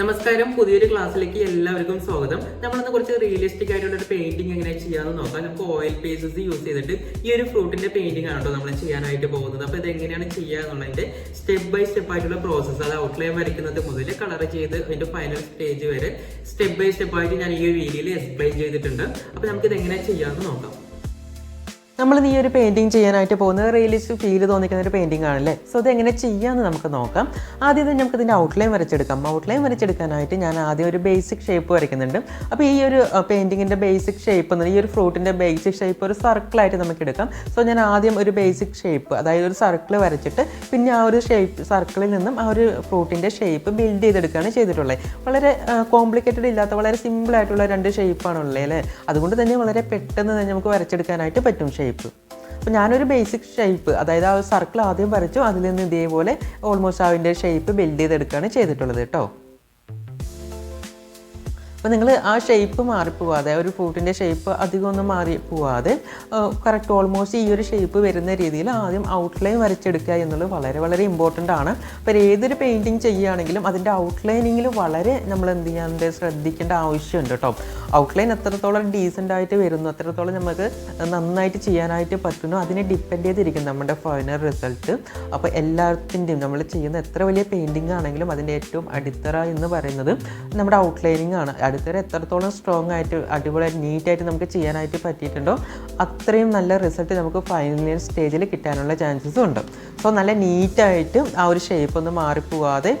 നമസ്കാരം പുതിയൊരു ക്ലാസ്സിലേക്ക് എല്ലാവർക്കും സ്വാഗതം. നമ്മളിന്ന് കുറച്ച് റിയലിസ്റ്റിക് ആയിട്ടുള്ള ഒരു പെയിന്റിംഗ് എങ്ങനെ ചെയ്യാന്ന് നോക്കാം. നമുക്ക് ഓയിൽ പേസസ് യൂസ് ചെയ്തിട്ട് ഈ ഒരു ഫ്രൂട്ടിന്റെ പെയിന്റിംഗ് ആണ് കേട്ടോ നമ്മൾ ചെയ്യാനായിട്ട് പോകുന്നത്. അപ്പൊ ഇത് എങ്ങനെയാണ് ചെയ്യുക എന്നുള്ളതിന്റെ സ്റ്റെപ്പ് ബൈ സ്റ്റെപ്പ് ആയിട്ടുള്ള പ്രോസസ്സ് അത് ഔട്ട്ലൈൻ വരയ്ക്കുന്നത് മുതൽ കളർ ചെയ്ത് അതിന്റെ ഫൈനൽ സ്റ്റേജ് വരെ സ്റ്റെപ്പ് ബൈ സ്റ്റെപ്പ് ആയിട്ട് ഞാൻ ഈ ഒരു വീഡിയോയിൽ എക്സ്പ്ലെയിൻ ചെയ്തിട്ടുണ്ട്. അപ്പൊ നമുക്ക് ഇത് എങ്ങനെ ചെയ്യാന്ന് നോക്കാം. നമ്മൾ ഈ ഒരു പെയിന്റിങ് ചെയ്യാനായിട്ട് പോകുന്നത് റിയലിസ്റ്റിക് ഫീൽ തോന്നിക്കുന്ന ഒരു പെയിന്റിംഗ് ആണല്ലേ? സോ അത് എങ്ങനെ ചെയ്യാമെന്ന് നമുക്ക് നോക്കാം. ആദ്യം തന്നെ നമുക്ക് ഇതിന്റെ ഔട്ട്ലൈൻ വരച്ചെടുക്കാം ഔട്ട്ലൈൻ വരച്ചെടുക്കാനായിട്ട് ഞാൻ ആദ്യം ഒരു ബേസിക് ഷേപ്പ് വരയ്ക്കുന്നുണ്ട്. അപ്പോൾ ഈ ഒരു പെയിന്റിങ്ങിന്റെ ബേസിക് ഷേപ്പ് എന്ന് ഈ ഒരു ഫ്രൂട്ടിന്റെ ബേസിക് ഷേപ്പ് ഒരു സർക്കിളായിട്ട് നമുക്ക് എടുക്കാം. സോ ഞാൻ ആദ്യം ഒരു ബേസിക് ഷേപ്പ് അതായത് ഒരു സർക്കിൾ വരച്ചിട്ട് പിന്നെ ആ ഒരു ഷേപ്പ് സർക്കിളിൽ നിന്നും ആ ഒരു ഫ്രൂട്ടിന്റെ ഷേപ്പ് ബിൽഡ് ചെയ്തെടുക്കുകയാണ് ചെയ്തിട്ടുള്ളത്. വളരെ കോംപ്ലിക്കേറ്റഡ് ഇല്ലാത്ത വളരെ സിമ്പിളായിട്ടുള്ള രണ്ട് ഷേപ്പാണ് ഉള്ളത് അല്ലേ? അതുകൊണ്ട് തന്നെ വളരെ പെട്ടെന്ന് തന്നെ നമുക്ക് വരച്ചെടുക്കാനായിട്ട് പറ്റും ഷേപ്പ് അപ്പോൾ ഞാനൊരു ബേസിക് ഷേപ്പ് അതായത് ആ സർക്കിൾ ആദ്യം വരച്ചു അതിൽ നിന്ന് ഇതേപോലെ ഓൾമോസ്റ്റ് അതിന്റെ ഷേപ്പ് ബിൽഡ് ചെയ്തെടുക്കുകയാണ് ചെയ്തിട്ടുള്ളത് കേട്ടോ. അപ്പോൾ നിങ്ങൾ ആ ഷേപ്പ് മാറിപ്പോവാതെ ഒരു ഫ്രൂട്ടിന്റെ ഷേപ്പ് അധികം ഒന്നും മാറി പോവാതെ കറക്റ്റ് ഓൾമോസ്റ്റ് ഈ ഒരു ഷേപ്പ് വരുന്ന രീതിയിൽ ആദ്യം ഔട്ട്ലൈൻ വരച്ചെടുക്കുക എന്നുള്ളത് വളരെ വളരെ ഇമ്പോർട്ടന്റ് ആണ്. അപ്പോൾ ഏതൊരു പെയിന്റിങ് ചെയ്യുകയാണെങ്കിലും അതിന്റെ ഔട്ട്ലൈനിങ്ങിൽ വളരെ നമ്മൾ എന്ത് ചെയ്യാൻ ശ്രദ്ധിക്കേണ്ട ആവശ്യമുണ്ട് കേട്ടോ. ഔട്ട്ലൈൻ എത്രത്തോളം ഡീസന്റ് ആയിട്ട് വരുന്നു അത്രത്തോളം നമുക്ക് നന്നായിട്ട് ചെയ്യാനായിട്ട് പറ്റുന്നു അതിനെ ഡിപ്പെൻഡ് ചെയ്തിരിക്കും നമ്മുടെ ഫൈനൽ റിസൾട്ട് അപ്പോൾ എല്ലാത്തിന്റെയും നമ്മൾ ചെയ്യുന്ന എത്ര വലിയ പെയിന്റിംഗ് ആണെങ്കിലും അതിന്റെ ഏറ്റവും അടിത്തറ എന്ന് പറയുന്നത് നമ്മുടെ ഔട്ട്ലൈനിങ് ആണ്. അടിത്തറ എത്രത്തോളം സ്ട്രോങ് ആയിട്ട് അടിപൊളിയായിട്ട് നീറ്റായിട്ട് നമുക്ക് ചെയ്യാനായിട്ട് പറ്റിയിട്ടുണ്ടോ അത്രയും നല്ല റിസൾട്ട് നമുക്ക് ഫൈനൽ സ്റ്റേജിൽ കിട്ടാനുള്ള ചാൻസസും ഉണ്ട്. സോ നല്ല നീറ്റായിട്ട് ആ ഒരു ഷേപ്പ് ഒന്നും മാറിപ്പോവാതെ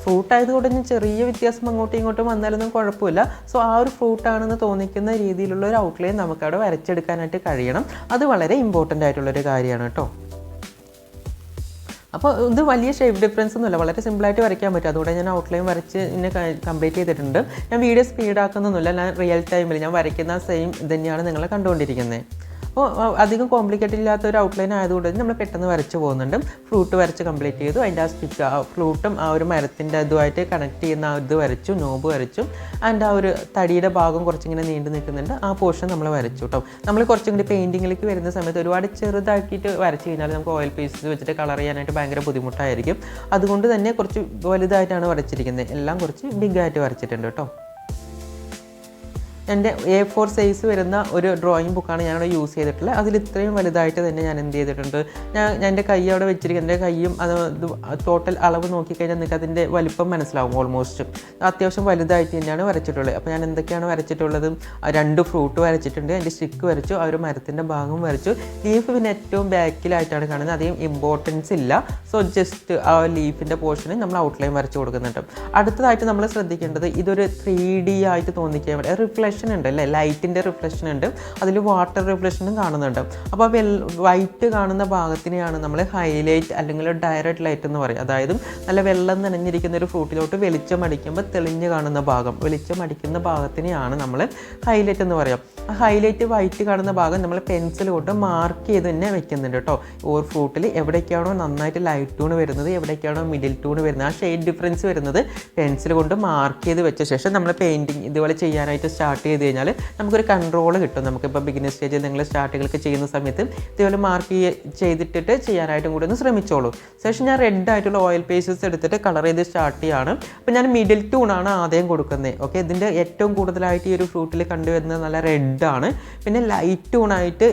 ഫ്രൂട്ട് ആയതുകൊണ്ട് ചെറിയ വ്യത്യാസം അങ്ങോട്ടും ഇങ്ങോട്ടും വന്നാലൊന്നും കുഴപ്പമില്ല. സോ ആ ഒരു ഫ്രൂട്ടാണെന്ന് തോന്നിക്കുന്ന രീതിയിലുള്ള ഒരു ഔട്ട്ലൈൻ നമുക്കവിടെ വരച്ചെടുക്കാനായിട്ട് കഴിയണം. അത് വളരെ ഇമ്പോർട്ടന്റ് ആയിട്ടുള്ളൊരു കാര്യമാണ് കേട്ടോ. അപ്പോൾ ഇത് വലിയ ഷേപ്പ് ഡിഫറൻസ് ഒന്നുമില്ല. വളരെ സിമ്പിളായിട്ട് വരയ്ക്കാൻ പറ്റും. അതുകൊണ്ട് ഞാൻ ഔട്ട്ലൈൻ വരച്ച് ഇന്നെ കംപ്ലീറ്റ് ചെയ്തിട്ടുണ്ട്. ഞാൻ വീഡിയോ സ്പീഡ് ആക്കുന്നൊന്നുമില്ല. ഞാൻ റിയൽ ടൈമിൽ ഞാൻ വരയ്ക്കുന്ന സെയിം തന്നെയാണ് നിങ്ങൾ കണ്ടുകൊണ്ടിരിക്കുന്നത് അപ്പോൾ അധികം കോംപ്ലിക്കേറ്റ് ഇല്ലാത്ത ഒരു ഔട്ട്ലൈൻ ആയതുകൊണ്ട് തന്നെ നമ്മൾ പെട്ടെന്ന് വരച്ച് പോകുന്നുണ്ട്. ഫ്രൂട്ട് വരച്ച് കംപ്ലീറ്റ് ചെയ്തു. അതിന്റെ ആ സ്റ്റിക്ക് ആ ഫ്രൂട്ടും ആ ഒരു മരത്തിന്റെ ഇതുമായിട്ട് കണക്ട് ചെയ്യുന്ന ഇത് വരച്ചു നോബ് വരച്ചു. ആൻഡ് ആ ഒരു തടിയുടെ ഭാഗം കുറച്ചിങ്ങനെ നീണ്ടു നിൽക്കുന്നുണ്ട്. ആ പോർഷൻ നമ്മൾ വരച്ചു കേട്ടോ നമ്മൾ കുറച്ചും കൂടി പെയിന്റിങ്ങിലേക്ക് വരുന്ന സമയത്ത് ഒരുപാട് ചെറുതാക്കിയിട്ട് വരച്ച് കഴിഞ്ഞാൽ നമുക്ക് ഓയിൽ പേസ്റ്റ് വെച്ചിട്ട് കളർ ചെയ്യാനായിട്ട് ഭയങ്കര ബുദ്ധിമുട്ടായിരിക്കും. അതുകൊണ്ട് തന്നെ കുറച്ച് വലുതായിട്ടാണ് വരച്ചിരിക്കുന്നത്. എല്ലാം കുറച്ച് ബിഗ് ആയിട്ട് വരച്ചിട്ടുണ്ട് കേട്ടോ എന്റെ എ ഫോർ സൈസ് വരുന്ന ഒരു ഡ്രോയിങ് ബുക്കാണ് ഞാനവിടെ യൂസ് ചെയ്തിട്ടുള്ളത്. അതിൽ ഇത്രയും വലുതായിട്ട് തന്നെ ഞാൻ എന്ത് ചെയ്തിട്ടുണ്ട്? ഞാൻ ഞാൻ എന്റെ കൈ അവിടെ വെച്ചിരിക്കുന്നത് എന്റെ കൈയും അത് ടോട്ടൽ അളവ് നോക്കിക്കഴിഞ്ഞാൽ നിങ്ങൾക്ക് അതിന്റെ വലിപ്പം മനസ്സിലാവും ഓൾമോസ്റ്റ് അത്യാവശ്യം വലുതായിട്ട് തന്നെയാണ് വരച്ചിട്ടുള്ളത്. അപ്പോൾ ഞാൻ എന്തൊക്കെയാണ് വരച്ചിട്ടുള്ളത്? രണ്ട് ഫ്രൂട്ട് വരച്ചിട്ടുണ്ട്. അതിന്റെ സ്റ്റിക്ക് വരച്ചു. ആ ഒരു മരത്തിന്റെ ഭാഗം വരച്ചു. ലീഫ് പിന്നെ ഏറ്റവും ബാക്കിലായിട്ടാണ് കാണുന്നത്. അധികം ഇമ്പോർട്ടൻസ് ഇല്ല. സോ ജസ്റ്റ് ആ ലീഫിന്റെ പോർഷന് നമ്മൾ ഔട്ട്ലൈൻ വരച്ച് കൊടുക്കുന്നുണ്ട്. അടുത്തതായിട്ട് നമ്മൾ ശ്രദ്ധിക്കേണ്ടത് ഇതൊരു ത്രീ ഡി ആയിട്ട് തോന്നിക്കാൻ വേണ്ടി റിഫ്ലക്ഷൻ ഉണ്ട് അല്ലേ? ലൈറ്റിന്റെ റിഫ്ലക്ഷൻ ഉണ്ട് അതിൽ വാട്ടർ റിഫ്ലക്ഷനും കാണുന്നുണ്ട്. അപ്പോൾ വെൽ വൈറ്റ് കാണുന്ന ഭാഗത്തിനെയാണ് നമ്മൾ ഹൈലൈറ്റ് അല്ലെങ്കിൽ ഡയറക്റ്റ് ലൈറ്റ് എന്ന് പറയും അതായത് നല്ല വെള്ളം നനഞ്ഞിരിക്കുന്ന ഒരു ഫ്രൂട്ടിലോട്ട് വെളിച്ചം അടിക്കുമ്പോൾ തെളിഞ്ഞ് കാണുന്ന ഭാഗം. വെളിച്ചം അടിക്കുന്ന ഭാഗത്തിനെയാണ് നമ്മൾ ഹൈലൈറ്റ് എന്ന് പറയാം ആ ഹൈലൈറ്റ് വൈറ്റ് കാണുന്ന ഭാഗം നമ്മൾ പെൻസിൽ കൊണ്ട് മാർക്ക് ചെയ്ത് തന്നെ വെക്കുന്നുണ്ട് കേട്ടോ. ഓർ ഫ്രൂട്ടിൽ എവിടേക്കാണോ നന്നായിട്ട് ലൈറ്റ് ടൂൺ വരുന്നത് എവിടേക്കാണോ മിഡിൽ ടൂൺ വരുന്നത് ആ ഷെയ്ഡ് ഡിഫറൻസ് വരുന്നത് പെൻസിൽ കൊണ്ട് മാർക്ക് ചെയ്ത് വെച്ച ശേഷം നമ്മൾ പെയിന്റിങ് ഇതുപോലെ ചെയ്യാനായിട്ട് സ്റ്റാർട്ട് ചെയ്ത് കഴിഞ്ഞാൽ നമുക്കൊരു കൺട്രോൾ കിട്ടും. നമുക്കിപ്പോൾ ബിഗിനർ സ്റ്റേജിൽ നിങ്ങൾ സ്റ്റാർട്ടുകൾക്ക് ചെയ്യുന്ന സമയത്ത് ഇതേപോലെ മാർക്ക് ചെയ്തിട്ടിട്ട് ചെയ്യാനായിട്ടും കൂടി ഒന്ന് ശ്രമിച്ചോളൂ. ശേഷം ഞാൻ റെഡ് ആയിട്ടുള്ള ഓയിൽ പേസസ് എടുത്തിട്ട് കളർ ചെയ്ത് സ്റ്റാർട്ട് ചെയ്യാണ്. അപ്പോൾ ഞാൻ മിഡിൽ ടൂണാണ് ആദ്യം കൊടുക്കുന്നത് ഓക്കെ ഇതിന്റെ ഏറ്റവും കൂടുതലായിട്ട് ഈ ഒരു ഫ്രൂട്ടിൽ കണ്ടുവരുന്നത് നല്ല റെഡാണ് പിന്നെ ലൈറ്റ് ടൂണായിട്ട്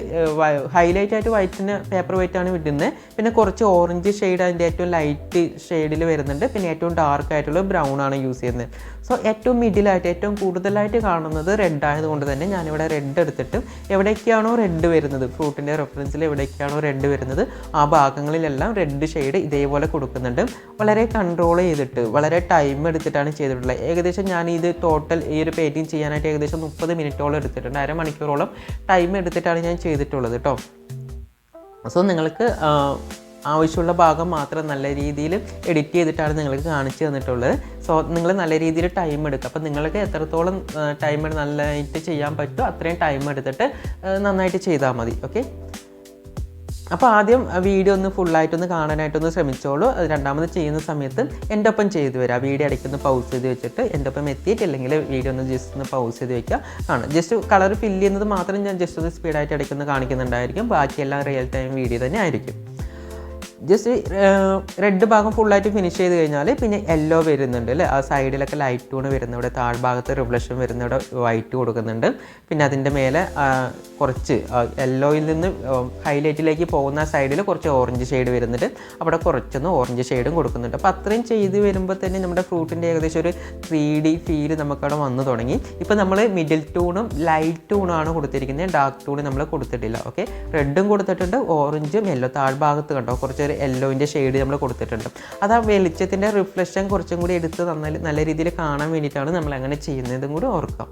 ഹൈലൈറ്റ് ആയിട്ട് വൈറ്റിന് പേപ്പർ വൈറ്റ് ആണ് വിടുന്നത് പിന്നെ കുറച്ച് ഓറഞ്ച് ഷെയ്ഡ് അതിന്റെ ഏറ്റവും ലൈറ്റ് ഷെയ്ഡിൽ വരുന്നുണ്ട്. പിന്നെ ഏറ്റവും ഡാർക്ക് ആയിട്ടുള്ള ബ്രൗൺ ആണ് യൂസ് ചെയ്യുന്നത് സോ ഏറ്റവും മിഡിലായിട്ട് ഏറ്റവും കൂടുതലായിട്ട് കാണുന്നത് റെഡ് ആയതുകൊണ്ട് തന്നെ ഞാനിവിടെ റെഡ് എടുത്തിട്ട് എവിടേക്കാണോ റെഡ് വരുന്നത്? ഫ്രൂട്ടിന്റെ റെഫറൻസിൽ എവിടേക്കാണോ റെഡ് വരുന്നത്? ആ ഭാഗങ്ങളിലെല്ലാം റെഡ് ഷെയ്ഡ് ഇതേപോലെ കൊടുക്കുന്നുണ്ട്. വളരെ കൺട്രോൾ ചെയ്തിട്ട് വളരെ ടൈം എടുത്തിട്ടാണ് ചെയ്തിട്ടുള്ളത്. ഏകദേശം ഞാൻ ഇത് ടോട്ടൽ ഈ ഒരു പെയിന്റിങ് ചെയ്യാനായിട്ട് ഏകദേശം മുപ്പത് മിനിറ്റോളം എടുത്തിട്ടുണ്ട്. അരമണിക്കൂറോളം ടൈം എടുത്തിട്ടാണ് ഞാൻ ചെയ്തിട്ടുള്ളത് കേട്ടോ സോ നിങ്ങൾക്ക് ആവശ്യമുള്ള ഭാഗം മാത്രം നല്ല രീതിയിൽ എഡിറ്റ് ചെയ്തിട്ടാണ് നിങ്ങൾക്ക് കാണിച്ചു തന്നിട്ടുള്ളത്. സോ നിങ്ങൾ നല്ല രീതിയിൽ ടൈം എടുക്കുക. അപ്പോൾ നിങ്ങൾക്ക് എത്രത്തോളം ടൈം നല്ലതായിട്ട് ചെയ്യാൻ പറ്റുമോ അത്രയും ടൈം എടുത്തിട്ട് നന്നായിട്ട് ചെയ്താൽ മതി. ഓക്കെ അപ്പോൾ ആദ്യം വീഡിയോ ഒന്ന് ഫുള്ളായിട്ടൊന്ന് കാണാനായിട്ടൊന്ന് ശ്രമിച്ചോളൂ. രണ്ടാമത് ചെയ്യുന്ന സമയത്ത് എന്റെ ഒപ്പം ചെയ്തു വരാം. വീഡിയോ ഇടയ്ക്കൊന്ന് പൗസ് ചെയ്ത് വെച്ചിട്ട് എന്റെ ഒപ്പം എത്തിയിട്ടില്ലെങ്കിൽ വീഡിയോ ഒന്ന് ജസ്റ്റ് ഒന്ന് പൗസ് ചെയ്ത് വെക്കുക. ആണ്. ജസ്റ്റ് കളർ ഫില്ല് ചെയ്യുന്നത് മാത്രം ഞാൻ ജസ്റ്റ് ഒന്ന് സ്പീഡായിട്ട് ഇടയ്ക്കൊന്ന് കാണിക്കുന്നുണ്ടായിരിക്കും. ബാക്കിയെല്ലാം റിയൽ ടൈം വീഡിയോ തന്നെ ആയിരിക്കും. ജസ്റ്റ് റെഡ് ഭാഗം ഫുള്ളായിട്ട് ഫിനിഷ് ചെയ്ത് കഴിഞ്ഞാൽ പിന്നെ യെല്ലോ വരുന്നുണ്ട് അല്ലേ? ആ സൈഡിലൊക്കെ ലൈറ്റ് ടൂണ് വരുന്നവിടെ താഴ്ഭാഗത്ത് റിഫ്ലക്ഷൻ വരുന്നവിടെ വൈറ്റ് കൊടുക്കുന്നുണ്ട്. പിന്നെ അതിന്റെ മേലെ കുറച്ച് യെല്ലോയിൽ നിന്ന് ഹൈലൈറ്റിലേക്ക് പോകുന്ന സൈഡിൽ കുറച്ച് ഓറഞ്ച് ഷെയ്ഡ് വരുന്നുണ്ട്. അവിടെ കുറച്ചൊന്ന് ഓറഞ്ച് ഷെയ്ഡും കൊടുക്കുന്നുണ്ട്. അപ്പോൾ അത്രയും ചെയ്ത് വരുമ്പോൾ തന്നെ നമ്മുടെ ഫ്രൂട്ടിന്റെ ഏകദേശം ഒരു ത്രീ ഡി ഫീൽ നമുക്കവിടെ വന്നു തുടങ്ങി. ഇപ്പോൾ നമ്മൾ മിഡിൽ ടൂണും ലൈറ്റ് ടൂണാണ് കൊടുത്തിരിക്കുന്നത്. ഡാർക്ക് ടൂൺ നമ്മൾ കൊടുത്തിട്ടില്ല. ഓക്കെ റെഡും കൊടുത്തിട്ടുണ്ട്. ഓറഞ്ചും യെല്ലോ താഴ്ഭാഗത്ത് കണ്ടോ? കുറച്ചൊരു യെല്ലോയിന്റെ ഷെയ്ഡ് നമ്മൾ കൊടുത്തിട്ടുണ്ട്. അത് ആ വെളിച്ചത്തിന്റെ റിഫ്ലക്ഷൻ കുറച്ചും കൂടി എടുത്ത് തന്നാൽ നല്ല രീതിയിൽ കാണാൻ വേണ്ടിയിട്ടാണ് നമ്മൾ അങ്ങനെ ചെയ്യുന്നതും കൂടി ഓർക്കാം.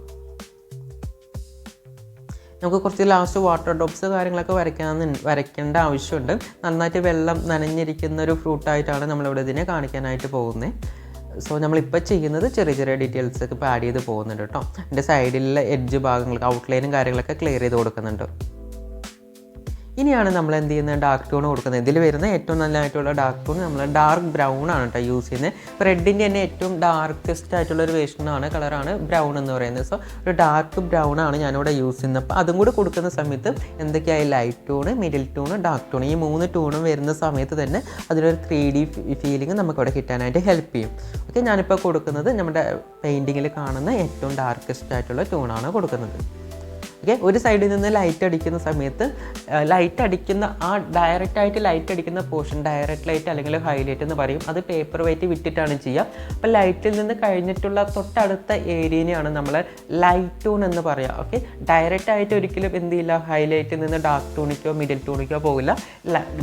നമുക്ക് കുറച്ച് ലാസ്റ്റ് വാട്ടർ ഡ്രോപ്സ് കാര്യങ്ങളൊക്കെ വരയ്ക്കാമെന്ന് വരയ്ക്കേണ്ട ആവശ്യമുണ്ട്. നന്നായിട്ട് വെള്ളം നനഞ്ഞിരിക്കുന്ന ഒരു ഫ്രൂട്ടായിട്ടാണ് നമ്മളിവിടെ ഇതിനെ കാണിക്കാനായിട്ട് പോകുന്നത് സോ നമ്മളിപ്പോൾ ചെയ്യുന്നത് ചെറിയ ചെറിയ ഡീറ്റെയിൽസ് ഒക്കെ ഇപ്പോൾ ആഡ് ചെയ്ത് പോകുന്നുണ്ട് കേട്ടോ. എന്റെ സൈഡിലുള്ള എഡ്ജ് ഭാഗങ്ങൾക്ക് ഔട്ട്ലൈനും കാര്യങ്ങളൊക്കെ ക്ലിയർ ചെയ്ത് കൊടുക്കുന്നുണ്ട്. ഇനിയാണ് നമ്മൾ എന്ത് ചെയ്യുന്നത്? ഡാർക്ക് ടൂൺ കൊടുക്കുന്നത്. ഇതിൽ വരുന്ന ഏറ്റവും നല്ലതായിട്ടുള്ള ഡാർക്ക് ടൂൺ നമ്മൾ ഡാർക്ക് ബ്രൗൺ ആണ് കേട്ടോ യൂസ് ചെയ്യുന്നത്. ഇപ്പോൾ റെഡിന്റെ തന്നെ ഏറ്റവും ഡാർക്കസ്റ്റ് ആയിട്ടുള്ള ഒരു വേഷനാണ് കളറാണ് ബ്രൗൺ എന്ന് പറയുന്നത്. സോ ഒരു ഡാർക്ക് ബ്രൗൺ ആണ് ഞാനിവിടെ യൂസ് ചെയ്യുന്നത്. അപ്പോൾ അതും കൂടി കൊടുക്കുന്ന സമയത്ത് എന്തൊക്കെയായി light tone middle tone dark tone ഈ മൂന്ന് ടൂണും വരുന്ന സമയത്ത് തന്നെ അതിലൊരു ത്രീ ഡി ഫീലിംഗ് നമുക്കവിടെ കിട്ടാനായിട്ട് ഹെൽപ്പ് ചെയ്യും. ഓക്കെ ഞാനിപ്പോൾ കൊടുക്കുന്നത് നമ്മുടെ പെയിന്റിങ്ങിൽ കാണുന്ന ഏറ്റവും ഡാർക്കസ്റ്റ് ആയിട്ടുള്ള ടൂണാണ് കൊടുക്കുന്നത്. ഓക്കെ ഒരു സൈഡിൽ നിന്ന് ലൈറ്റ് അടിക്കുന്ന സമയത്ത് ലൈറ്റ് അടിക്കുന്ന ആ ഡയറക്റ്റ് ആയിട്ട് ലൈറ്റ് അടിക്കുന്ന പോർഷൻ ഡയറക്റ്റ് ലൈറ്റ് അല്ലെങ്കിൽ ഹൈലൈറ്റ് എന്ന് പറയും. അത് പേപ്പർ വെയിറ്റ് വിട്ടിട്ടാണ് ചെയ്യുക. അപ്പോൾ ലൈറ്റിൽ നിന്ന് കഴിഞ്ഞിട്ടുള്ള തൊട്ടടുത്ത ഏരിയനെയാണ് നമ്മൾ ലൈറ്റ് ടൂൺ എന്ന് പറയുക ഓക്കെ ഡയറക്റ്റ് ആയിട്ട് ഒരിക്കലും എന്ത് ചെയ്യില്ല ഹൈലൈറ്റിൽ നിന്ന് ഡാർക്ക് ടൂണിക്കോ മിഡിൽ ടൂണിക്കോ പോകില്ല.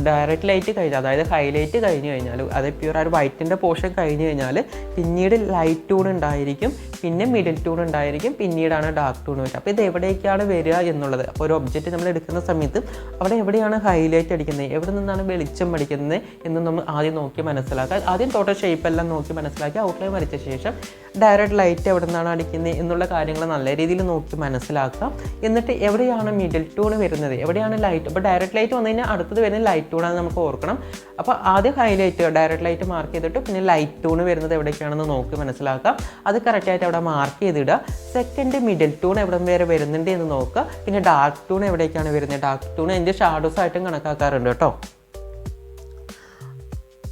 ഡയറക്റ്റ് ലൈറ്റ് കഴിഞ്ഞാൽ അതായത് ഹൈലൈറ്റ് കഴിഞ്ഞ് കഴിഞ്ഞാൽ അത് പ്യൂർ ആ ഒരു വൈറ്റിന്റെ പോർഷൻ കഴിഞ്ഞ് കഴിഞ്ഞാൽ പിന്നീട് ലൈറ്റ് ടൂൺ ഉണ്ടായിരിക്കും. പിന്നെ മിഡിൽ ടൂൺ ഉണ്ടായിരിക്കും. പിന്നീടാണ് ഡാർക്ക് ടൂൺ വരിക. അപ്പോൾ ഇത് എവിടേക്കാണ് വരിക എന്നുള്ളത്? അപ്പോൾ ഒരു ഒബ്ജക്റ്റ് നമ്മൾ എടുക്കുന്ന സമയത്ത് അവിടെ എവിടെയാണ് ഹൈലൈറ്റ് അടിക്കുന്നത്? എവിടെ നിന്നാണ് വെളിച്ചം അടിക്കുന്നത് എന്ന് നമ്മൾ ആദ്യം നോക്കി മനസ്സിലാക്കുക ആദ്യം ടോട്ടൽ ഷേപ്പ് എല്ലാം നോക്കി മനസ്സിലാക്കി ഔട്ട്ലൈൻ വരച്ച ശേഷം ഡയറക്റ്റ് ലൈറ്റ് എവിടെ നിന്നാണ് അടിക്കുന്നത് എന്നുള്ള കാര്യങ്ങൾ നല്ല രീതിയിൽ നോക്കി മനസ്സിലാക്കുക എന്നിട്ട് എവിടെയാണ് മിഡിൽ ടൂൺ വരുന്നത്? എവിടെയാണ് ലൈറ്റ് അപ്പോൾ ഡയറക്റ്റ് ലൈറ്റ് വന്നു കഴിഞ്ഞാൽ അടുത്തത് വരുന്ന ലൈറ്റ് ടൂണാണ് നമുക്ക് ഓർക്കണം. അപ്പോൾ ആദ്യം ഹൈലൈറ്റ് ഡയറക്റ്റ് ലൈറ്റ് മാർക്ക് ചെയ്തിട്ട് പിന്നെ ലൈറ്റ് ടൂൺ വരുന്നത് എവിടേക്കാണെന്ന് നോക്കി മനസ്സിലാക്കാം. അത് കറക്റ്റായിട്ട് അവിടെ മാർക്ക് ചെയ്തിടുക. സെക്കൻഡ് മിഡിൽ ടൂൺ എവിടെ വരെ വരുന്നുണ്ട് എന്ന് നോക്കുക. പിന്നെ ഡാർക്ക് ടൂൺ എവിടേക്കാണ് വരുന്നത്? ഡാർക്ക് ടൂൺ അതിന്റെ ഷാഡോസ് ആയിട്ടും കണക്കാക്കാറുണ്ട് കേട്ടോ.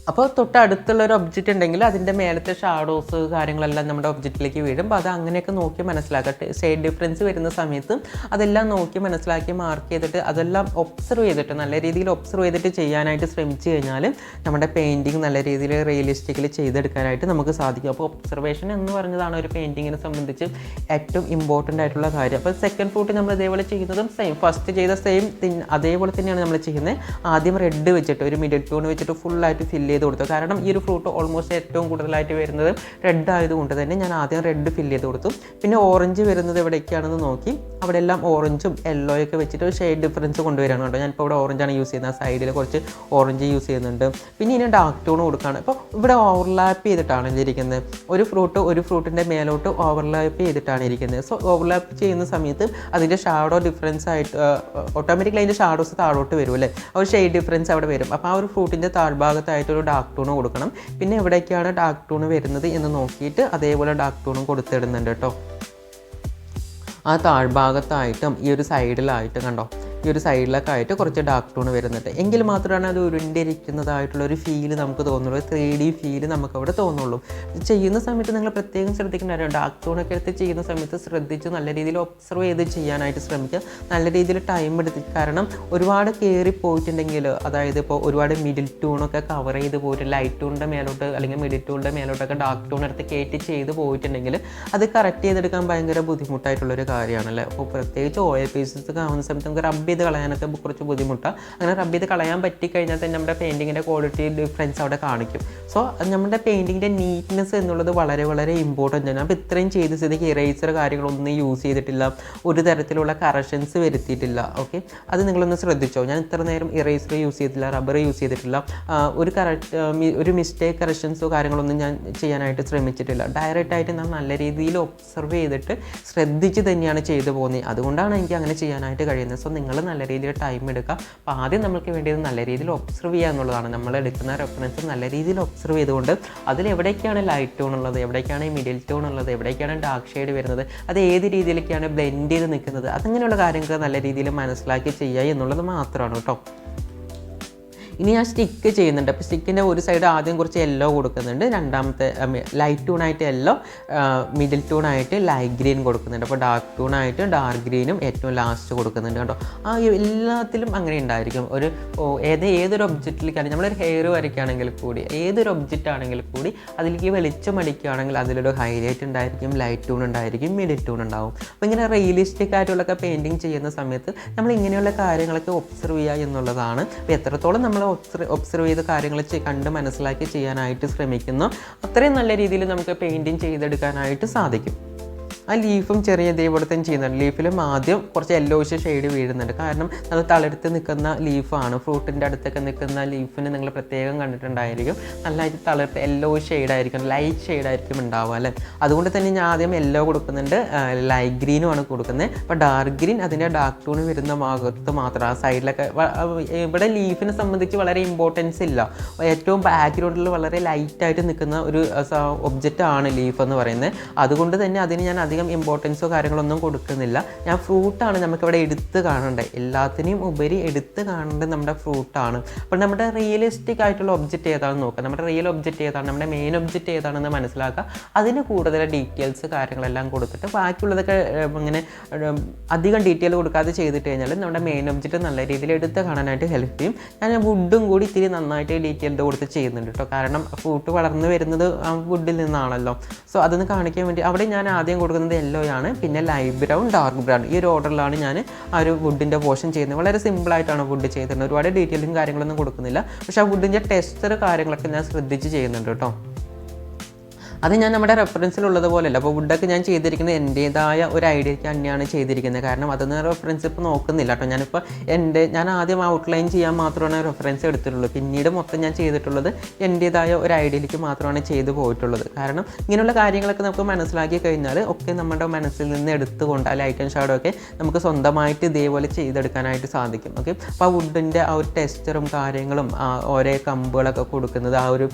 അപ്പോൾ തൊട്ടടുത്തുള്ള ഒരു ഒബ്ജക്റ്റ് ഉണ്ടെങ്കിൽ അതിന്റെ മേലത്തെ ഷാഡോസ് കാര്യങ്ങളെല്ലാം നമ്മുടെ ഒബ്ജക്റ്റിലേക്ക് വീഴും. അപ്പോൾ അത് അങ്ങനെയൊക്കെ നോക്കി മനസ്സിലാക്കട്ടെ. ഷെയ്ഡ് ഡിഫറൻസ് വരുന്ന സമയത്ത് അതെല്ലാം നോക്കി മനസ്സിലാക്കി മാർക്ക് ചെയ്തിട്ട് അതെല്ലാം ഒബ്സർവ് ചെയ്തിട്ട് നല്ല രീതിയിൽ ഒബ്സർവ് ചെയ്തിട്ട് ചെയ്യാനായിട്ട് ശ്രമിച്ചു കഴിഞ്ഞാൽ നമ്മുടെ പെയിന്റിങ് നല്ല രീതിയിൽ റിയലിസ്റ്റിക്കലി ചെയ്തെടുക്കാനായിട്ട് നമുക്ക് സാധിക്കും. അപ്പോൾ ഒബ്സർവേഷൻ എന്ന് പറഞ്ഞതാണ് ഒരു പെയിന്റിങ്ങിനെ സംബന്ധിച്ച് ഏറ്റവും ഇമ്പോർട്ടന്റ് ആയിട്ടുള്ള കാര്യം. അപ്പോൾ സെക്കൻഡ് ഫ്രൂട്ട് നമ്മൾ ഇതേപോലെ ചെയ്യുന്നതും സെയിം ഫസ്റ്റ് ചെയ്ത സെയിം അതേപോലെ തന്നെയാണ് നമ്മൾ ചെയ്യുന്നത്. ആദ്യം റെഡ് വെച്ചിട്ട് ഒരു മിഡിൽ ടോൺ വെച്ചിട്ട് ഫുള്ളായിട്ട് ഫില്ല് ചെയ്ത് കൊടുത്തു കാരണം ഈ ഒരു ഫ്രൂട്ട് ഓൾമോസ്റ്റ് ഏറ്റവും കൂടുതലായിട്ട് വരുന്നത് റെഡ് ആയതുകൊണ്ട് തന്നെ ഞാൻ ആദ്യം റെഡ് ഫില്ല് ചെയ്ത് കൊടുത്തു. പിന്നെ ഓറഞ്ച് വരുന്നത് എവിടേക്കാണെന്ന് നോക്കി. അവിടെ എല്ലാം ഓറഞ്ചും യെല്ലോ ഒക്കെ വെച്ചിട്ട് ഒരു ഷെയ്ഡ് ഡിഫറൻസ് കൊണ്ടുവരാണ് കേട്ടോ. ഞാനിപ്പോൾ ഇവിടെ ഓറഞ്ചാണ് യൂസ് ചെയ്യുന്നത്. ആ സൈഡിൽ കുറച്ച് ഓറഞ്ച് യൂസ് ചെയ്യുന്നുണ്ട്. പിന്നെ ഇനി ഡാർക്ക് ടൂൺ കൊടുക്കുകയാണ് ഇപ്പോൾ ഇവിടെ ഓവർലാപ്പ് ചെയ്തിട്ടാണ് ഇരിക്കുന്നത് ഒരു ഫ്രൂട്ട് ഒരു ഫ്രൂട്ടിന്റെ മേലോട്ട് ഓവർലാപ്പ് ചെയ്തിട്ടാണ് ഇരിക്കുന്നത്. സോ ഓവർലാപ്പ് ചെയ്യുന്ന സമയത്ത് അതിന്റെ ഷാഡോ ഡിഫറൻസ് ആയിട്ട് ഓട്ടോമാറ്റിക്കലി അതിന്റെ ഷാഡോസ് താഴോട്ട് വരും അല്ലേ? ആ ഒരു ഷെയ്ഡ് ഡിഫറൻസ് അവിടെ വരും. അപ്പോൾ ആ ഒരു ഫ്രൂട്ടിന്റെ താഴ്ഭാഗത്തായിട്ട് ഒരു ഡാർക്ക് ടൂണ് കൊടുക്കണം. പിന്നെ എവിടേക്കാണ് ഡാർക്ക് ടൂണ് വരുന്നത് എന്ന് നോക്കിയിട്ട് അതേപോലെ ഡാർക്ക് ടൂണും കൊടുത്തിടുന്നുണ്ട് കേട്ടോ. ആ താഴ്ഭാഗത്തായിട്ടും ഈ ഒരു സൈഡിലായിട്ടും കണ്ടോ? ഈ ഒരു സൈഡിലൊക്കെ ആയിട്ട് കുറച്ച് ഡാർക്ക് ടൂൺ വരുന്നുണ്ട്. എങ്കിൽ മാത്രമാണ് അത് ഉരുണ്ടിരിക്കുന്നതായിട്ടുള്ള ഒരു ഫീൽ നമുക്ക് തോന്നുള്ളൂ. ത്രീ ഡി ഫീൽ നമുക്ക് അവിടെ തോന്നുള്ളൂ. ചെയ്യുന്ന സമയത്ത് നിങ്ങൾ പ്രത്യേകം ശ്രദ്ധിക്കേണ്ട കാര്യം ഡാർക്ക് ടൂണൊക്കെ എടുത്ത് ചെയ്യുന്ന സമയത്ത് ശ്രദ്ധിച്ച് നല്ല രീതിയിൽ ഒബ്സർവ് ചെയ്ത് ചെയ്യാനായിട്ട് ശ്രമിക്കുക. നല്ല രീതിയിൽ ടൈം എടുത്ത് കാരണം ഒരുപാട് കയറി പോയിട്ടുണ്ടെങ്കിൽ അതായത് ഇപ്പോൾ ഒരുപാട് മിഡിൽ ടൂണൊക്കെ കവർ ചെയ്ത് പോയിട്ട് ലൈറ്റ് ടൂണിന്റെ മേലോട്ട് അല്ലെങ്കിൽ മിഡിൽ ടൂണിന്റെ മേലോട്ടൊക്കെ ഡാർക്ക് ടൂൺ എടുത്ത് കയറ്റി ചെയ്ത് പോയിട്ടുണ്ടെങ്കിൽ അത് കറക്റ്റ് ചെയ്തെടുക്കാൻ ഭയങ്കര ബുദ്ധിമുട്ടായിട്ടുള്ളൊരു കാര്യമാണല്ലേ അപ്പോൾ പ്രത്യേകിച്ച് ഓയിൽ പീസസ് കാണുന്ന സമയത്ത് നമുക്ക് റബ്ബ് ചെയ്ത് കളയാനൊക്കെ കുറച്ച് ബുദ്ധിമുട്ടാണ് അങ്ങനെ റബ്ബ് ചെയ്ത് കളയാൻ പറ്റിക്കഴിഞ്ഞാൽ തന്നെ നമ്മുടെ പെയിന്റിങ്ങിന്റെ ക്വാളിറ്റി ഡിഫറൻസ് അവിടെ കാണിക്കും. സോ നമ്മുടെ പെയിന്റിങ്ങിന്റെ നീറ്റ്നെസ് എന്നുള്ളത് വളരെ വളരെ ഇമ്പോർട്ടന്റ് ആണ്. അപ്പോൾ ഇത്രയും ചെയ്ത് സ്ഥിതിക്ക് ഇറേസർ കാര്യങ്ങളൊന്നും യൂസ് ചെയ്തിട്ടില്ല. ഒരു തരത്തിലുള്ള കറക്ഷൻസ് വരുത്തിയിട്ടില്ല. ഓക്കെ അത് നിങ്ങളൊന്ന് ശ്രദ്ധിച്ചോ? ഞാൻ ഇത്ര നേരം ഇറേസർ യൂസ് ചെയ്തില്ല റബ്ബർ യൂസ് ചെയ്തിട്ടില്ല. ഒരു കറക്റ്റ് ഒരു മിസ്റ്റേക്ക് കറക്ഷൻസോ കാര്യങ്ങളൊന്നും ഞാൻ ചെയ്യാനായിട്ട് ശ്രമിച്ചിട്ടില്ല. ഡയറക്റ്റായിട്ട് ഞാൻ നല്ല രീതിയിൽ ഒബ്സർവ് ചെയ്തിട്ട് ശ്രദ്ധിച്ച് തന്നെയാണ് ചെയ്തു പോകുന്നത്. അതുകൊണ്ടാണ് എനിക്ക് അങ്ങനെ ചെയ്യാനായിട്ട് കഴിയുന്നത്. സോ നിങ്ങൾ നല്ല രീതിയിൽ ടൈം എടുക്കുക അപ്പോൾ ആദ്യം നമുക്ക് വേണ്ടിയത് നല്ല രീതിയിൽ ഒബ്സർവ് ചെയ്യുക എന്നുള്ളതാണ്. നമ്മൾ എടുക്കുന്ന റെഫറൻസ് നല്ല രീതിയിൽ ഒബ്സർവ് ചെയ്തുകൊണ്ട് അതിൽ എവിടേക്കാണ് ലൈറ്റ് ടോൺ ഉള്ളത് എവിടേക്കാണ് മിഡിൽ ടോൺ ഉള്ളത് എവിടേക്കാണ് ഡാർക്ക് ഷെയ്ഡ് വരുന്നത് അത് ഏത് രീതിയിലേക്കാണ് ബ്ലെൻഡ് ചെയ്ത് നിൽക്കുന്നത് അതങ്ങനെയുള്ള കാര്യങ്ങൾ നല്ല രീതിയിൽ മനസ്സിലാക്കി ചെയ്യുക എന്നുള്ളത് മാത്രമാണ് കേട്ടോ. ഇനി ഞാൻ സ്റ്റിക്ക് ചെയ്യുന്നുണ്ട്. അപ്പോൾ സ്റ്റിക്കിന്റെ ഒരു സൈഡ് ആദ്യം കുറച്ച് യെല്ലോ കൊടുക്കുന്നുണ്ട്. രണ്ടാമത്തെ ലൈറ്റ് ടൂണായിട്ട് യെല്ലോ മിഡിൽ ടൂണായിട്ട് ലൈറ്റ് ഗ്രീൻ കൊടുക്കുന്നുണ്ട്. അപ്പോൾ ഡാർക്ക് ടൂണായിട്ട് ഡാർക്ക് ഗ്രീനും ഏറ്റവും ലാസ്റ്റ് കൊടുക്കുന്നുണ്ട് കേട്ടോ ആ എല്ലാത്തിലും അങ്ങനെ ഉണ്ടായിരിക്കും. ഒരു ഏത് ഏതൊരു ഒബ്ജക്റ്റിലേക്കാണ് നമ്മളൊരു ഹെയർ വരയ്ക്കുകയാണെങ്കിൽ കൂടി ഏതൊരു ഒബ്ജക്റ്റ് ആണെങ്കിൽ കൂടി അതിലേക്ക് വെളിച്ചം അടിക്കുകയാണെങ്കിൽ അതിലൊരു ഹൈലൈറ്റ് ഉണ്ടായിരിക്കും ലൈറ്റ് ടൂൺ ഉണ്ടായിരിക്കും മിഡിൽ ടൂൺ ഉണ്ടാവും. അപ്പോൾ ഇങ്ങനെ റിയലിസ്റ്റിക് ആയിട്ടുള്ളൊക്കെ പെയിന്റിങ് ചെയ്യുന്ന സമയത്ത് നമ്മൾ ഇങ്ങനെയുള്ള കാര്യങ്ങളൊക്കെ ഒബ്സർവ് ചെയ്യുക എന്നുള്ളതാണ്. അപ്പോൾ എത്രത്തോളം നമ്മൾ ഒബ്സർവ് ചെയ്ത് കാര്യങ്ങൾ കണ്ട് മനസ്സിലാക്കി ചെയ്യാനായിട്ട് ശ്രമിക്കുന്നു. അത്രയും നല്ല രീതിയിൽ നമുക്ക് പെയിന്റിങ് ചെയ്തെടുക്കാനായിട്ട് സാധിക്കും. ആ ലീഫും ചെറിയ തന്നെ ചെയ്യുന്നുണ്ട്. ലീഫിലും ആദ്യം കുറച്ച് യെല്ലോയിഷ് ഷെയ്ഡ് വീഴുന്നുണ്ട്. കാരണം അത് തളിർത്ത് നിൽക്കുന്ന ലീഫാണ് ഫ്രൂട്ടിന്റെ അടുത്തൊക്കെ നിൽക്കുന്ന ലീഫിന് നിങ്ങൾ പ്രത്യേകം കണ്ടിട്ടുണ്ടായിരിക്കും. നല്ലതായിട്ട് തളിർത്ത് യെല്ലോ ഷെയ്ഡായിരിക്കും ലൈറ്റ് ഷെയ്ഡായിരിക്കും ഉണ്ടാവുക അല്ലേ? അതുകൊണ്ട് തന്നെ ഞാൻ ആദ്യം യെല്ലോ കൊടുക്കുന്നുണ്ട്. ലൈറ്റ് ഗ്രീനും ആണ് കൊടുക്കുന്നത്. അപ്പോൾ ഡാർക്ക് ഗ്രീൻ അതിന്റെ ഡാർക്ക് ടൂൺ വരുന്ന ഭാഗത്ത് മാത്രം ആ സൈഡിലൊക്കെ ഇവിടെ ലീഫിനെ സംബന്ധിച്ച് വളരെ ഇമ്പോർട്ടൻസ് ഇല്ല. ഏറ്റവും ബാക്ക്ഗ്രൗണ്ടിൽ വളരെ ലൈറ്റായിട്ട് നിൽക്കുന്ന ഒരു ഒബ്ജക്റ്റ് ആണ് ലീഫ് എന്ന് പറയുന്നത്. അതുകൊണ്ട് തന്നെ അതിന് ഞാൻ അധികം ഇമ്പോർട്ടൻസോ കാര്യങ്ങളൊന്നും കൊടുക്കുന്നില്ല. ഞാൻ ഫ്രൂട്ടാണ് നമുക്കിവിടെ എടുത്ത് കാണേണ്ടത് എല്ലാത്തിനെയും ഉപരി എടുത്ത് കാണേണ്ടത് നമ്മുടെ ഫ്രൂട്ടാണ് അപ്പോൾ നമ്മുടെ റിയലിസ്റ്റിക് ആയിട്ടുള്ള ഒബ്ജക്റ്റ് ഏതാണെന്ന് നോക്കുക നമ്മുടെ റിയൽ ഒബ്ജക്റ്റ് ഏതാണ്? നമ്മുടെ മെയിൻ ഒബ്ജക്റ്റ് ഏതാണെന്ന് മനസ്സിലാക്കുക അതിന് കൂടുതൽ ഡീറ്റെയിൽസ് കാര്യങ്ങളെല്ലാം കൊടുത്തിട്ട് ബാക്കിയുള്ളതൊക്കെ ഇങ്ങനെ അധികം ഡീറ്റെയിൽ കൊടുക്കാതെ ചെയ്തിട്ട് കഴിഞ്ഞാൽ നമ്മുടെ മെയിൻ ഒബ്ജക്റ്റ് നല്ല രീതിയിൽ എടുത്ത് കാണാനായിട്ട് ഹെൽപ്പ് ചെയ്യും. ഞാൻ വുഡും കൂടി ഇത്തിരി നന്നായിട്ട് ഡീറ്റെയിൽഡ് കൊടുത്ത് ചെയ്യുന്നുണ്ട് കേട്ടോ. കാരണം ഫ്രൂട്ട് വളർന്നു വരുന്നത് ആ വുഡിൽ നിന്നാണല്ലോ. സോ അതൊന്ന് കാണിക്കാൻ വേണ്ടി അവിടെ ഞാൻ ആദ്യം കൊടുക്കുന്നത് യെല്ലോ ആണ് പിന്നെ ലൈറ്റ് ബ്രൗൺ ഡാർക്ക് ബ്രൗൺ ഈ ഒരു ഓർഡറിലാണ് ഞാൻ ആ ഒരു വുഡിന്റെ പോർഷൻ ചെയ്യുന്നത്. വളരെ സിമ്പിളായിട്ടാണ് വുഡ് ചെയ്തിരുന്നത്. ഒരുപാട് ഡീറ്റെയിലും കാര്യങ്ങളൊന്നും കൊടുക്കുന്നില്ല. പക്ഷേ ആ വുഡിന്റെ ടെക്സ്ചർ കാര്യങ്ങളൊക്കെ ഞാൻ ശ്രദ്ധിച്ച് ചെയ്യുന്നുണ്ട് കേട്ടോ. അത് ഞാൻ നമ്മുടെ റെഫറൻസിലുള്ളത് പോലെയല്ല അപ്പോൾ വുഡൊക്കെ ഞാൻ ചെയ്തിരിക്കുന്നത് എന്റേതായ ഒരു ഐഡിയയ്ക്ക് തന്നെയാണ് ചെയ്തിരിക്കുന്നത്. കാരണം അതൊന്നും റെഫറൻസ് ഇപ്പോൾ നോക്കുന്നില്ല കേട്ടോ. ഞാനിപ്പോൾ എന്റെ ഞാൻ ആദ്യം ഔട്ട്ലൈൻ ചെയ്യാൻ മാത്രമാണ് റെഫറൻസ് എടുത്തിട്ടുള്ളൂ. പിന്നീട് മൊത്തം ഞാൻ ചെയ്തിട്ടുള്ളത് എന്റേതായ ഒരു ഐഡിയയിലേക്ക് മാത്രമാണ് ചെയ്തു പോയിട്ടുള്ളത്. കാരണം ഇങ്ങനെയുള്ള കാര്യങ്ങളൊക്കെ നമുക്ക് മനസ്സിലാക്കി കഴിഞ്ഞാൽ ഒക്കെ നമ്മുടെ മനസ്സിൽ നിന്ന് എടുത്തുകൊണ്ട് ആ ലൈറ്റ് ആൻഡ് ഷാഡോ ഒക്കെ നമുക്ക് സ്വന്തമായിട്ട് ഇതേപോലെ ചെയ്തെടുക്കാനായിട്ട് സാധിക്കും. ഓക്കെ അപ്പോൾ ആ വുഡിന്റെ ആ ഒരു ടെക്സ്ചറും കാര്യങ്ങളും ഓരോ കമ്പുകളൊക്കെ കൊടുക്കുന്നത് ആ ഒരു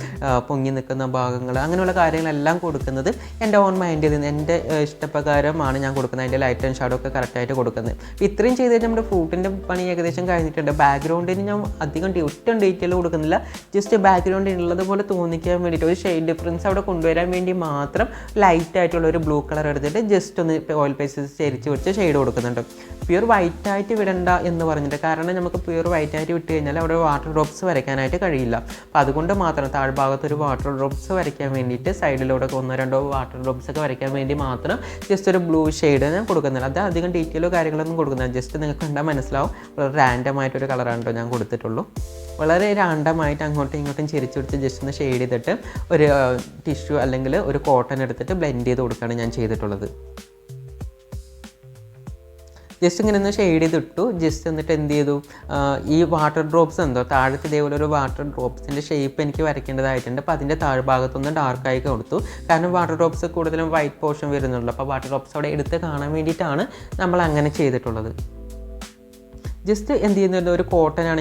പൊങ്ങി നിൽക്കുന്ന ഭാഗങ്ങൾ അങ്ങനെയുള്ള കാര്യങ്ങളെല്ലാം കൊടുക്കുന്നത് എന്റെ ഓൺ മൈൻഡിൽ നിന്ന് എന്റെ ഇഷ്ടപ്രകാരമാണ് ഞാൻ കൊടുക്കുന്നത്. അതിന്റെ ലൈറ്റ് ആൻഡ് ഷാഡോ ഒക്കെ കറക്റ്റായിട്ട് കൊടുക്കുന്നത്. അപ്പോൾ ഇത്രയും ചെയ്ത് കഴിഞ്ഞാൽ നമ്മുടെ ഫ്രൂട്ടിന്റെ പണി ഏകദേശം കഴിഞ്ഞിട്ടുണ്ട്. ബാക്ക്ഗ്രൗണ്ടിന് ഞാൻ അധികം ഒട്ടും ഡീറ്റെയിൽ കൊടുക്കുന്നില്ല. ജസ്റ്റ് ബാക്ക്ഗ്രൗണ്ടിൽ ഉള്ളതുപോലെ തോന്നിക്കാൻ വേണ്ടിയിട്ട് ഒരു ഷെയ്ഡ് ഡിഫറൻസ് അവിടെ കൊണ്ടുവരാൻ വേണ്ടി മാത്രം ലൈറ്റ് ആയിട്ടുള്ള ഒരു ബ്ലൂ കളർ എടുത്തിട്ട് ജസ്റ്റ് ഒന്ന് ഓയിൽ പേസ്റ്റ് ചരിച്ച് വെച്ച് ഷെയ്ഡ് കൊടുക്കുന്നുണ്ട്. പ്യൂർ വൈറ്റ് ആയിട്ട് വിടണ്ട എന്ന് പറഞ്ഞിട്ട് കാരണം നമുക്ക് പ്യൂർ വൈറ്റ് ആയിട്ട് വിട്ട് കഴിഞ്ഞാൽ അവിടെ വാട്ടർ ഡ്രോപ്സ് വരയ്ക്കാനായിട്ട് കഴിയില്ല. അപ്പോൾ അതുകൊണ്ട് മാത്രം താഴ്ഭാഗത്ത് ഒരു വാട്ടർ ഡ്രോപ്സ് വരയ്ക്കാൻ വേണ്ടിയിട്ട് സൈഡിലൂടെ ഒന്നോ രണ്ടോ വാട്ടർ ഡ്രോപ്സ് ഒക്കെ വരയ്ക്കാൻ വേണ്ടി മാത്രം ജസ്റ്റ് ഒരു ബ്ലൂ ഷെയ്ഡ് ഞാൻ കൊടുക്കുന്നില്ല. അത് അധികം ഡീറ്റെയിലോ കാര്യങ്ങളൊന്നും കൊടുക്കുന്നില്ല. ജസ്റ്റ് നിങ്ങൾക്ക് കണ്ടാൽ മനസ്സിലാവും. വളരെ റാൻഡം ആയിട്ടൊരു കളറാണ് കേട്ടോ ഞാൻ കൊടുത്തിട്ടുള്ളൂ. വളരെ റാൻഡമായിട്ട് അങ്ങോട്ടും ഇങ്ങോട്ടും ചിരിച്ചു പിടിച്ച് ജസ്റ്റ് ഒന്ന് ഷെയ്ഡ് ചെയ്തിട്ട് ഒരു ടിഷ്യൂ അല്ലെങ്കിൽ ഒരു കോട്ടൺ എടുത്തിട്ട് ബ്ലെൻഡ് ചെയ്ത് കൊടുക്കുകയാണ് ഞാൻ ചെയ്തിട്ടുള്ളത്. ജസ്റ്റ് ഇങ്ങനെ ഒന്ന് ഷെയ്ഡ് ചെയ്തിട്ടു ജസ്റ്റ് എന്നിട്ട് എന്ത് ചെയ്തു? ഈ വാട്ടർ ഡ്രോപ്സ് എന്തോ താഴത്തെ ഇതേപോലെ ഒരു വാട്ടർ ഡ്രോപ്സിന്റെ ഷേപ്പ് എനിക്ക് വരയ്ക്കേണ്ടതായിട്ടുണ്ട്. അപ്പോൾ അതിന്റെ താഴ്ഭാഗത്തൊന്ന് ഡാർക്കായി കൊടുത്തു. കാരണം വാട്ടർ ഡ്രോപ്സ് കൂടുതലും വൈറ്റ് പോർഷൻ വരുന്നുള്ളൂ. അപ്പോൾ വാട്ടർ ഡ്രോപ്സ് അവിടെ എടുത്ത് കാണാൻ വേണ്ടിയിട്ടാണ് നമ്മൾ അങ്ങനെ ചെയ്തിട്ടുള്ളത്. ജസ്റ്റ് എന്ത് ചെയ്യുന്നില്ല ഒരു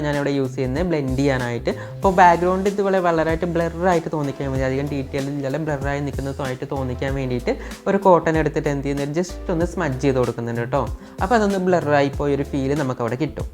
ഞാൻ ഇവിടെ യൂസ് ചെയ്യുന്നത്. ബ്ലെൻഡ് ചെയ്യാനായിട്ട്. അപ്പോൾ ബാക്ക്ഗ്രൗണ്ട് ഇതുപോലെ വളരെയായിട്ട് ബ്ലറായിട്ട് തോന്നിക്കാൻ വേണ്ടി അധികം ഡീറ്റെയിൽ ഇല്ലാതെ ബ്ലറായി നിൽക്കുന്നതുമായിട്ട് തോന്നിക്കാൻ വേണ്ടിയിട്ട് ഒരു കോട്ടൺ എടുത്തിട്ട് എന്ത് ചെയ്യുന്നത് ജസ്റ്റ് ഒന്ന് സ്മജ് ചെയ്ത് കൊടുക്കുന്നുണ്ട് കേട്ടോ. അപ്പോൾ അതൊന്ന് ബ്ലറായി പോയൊരു ഫീൽ നമുക്ക് അവിടെ കിട്ടും.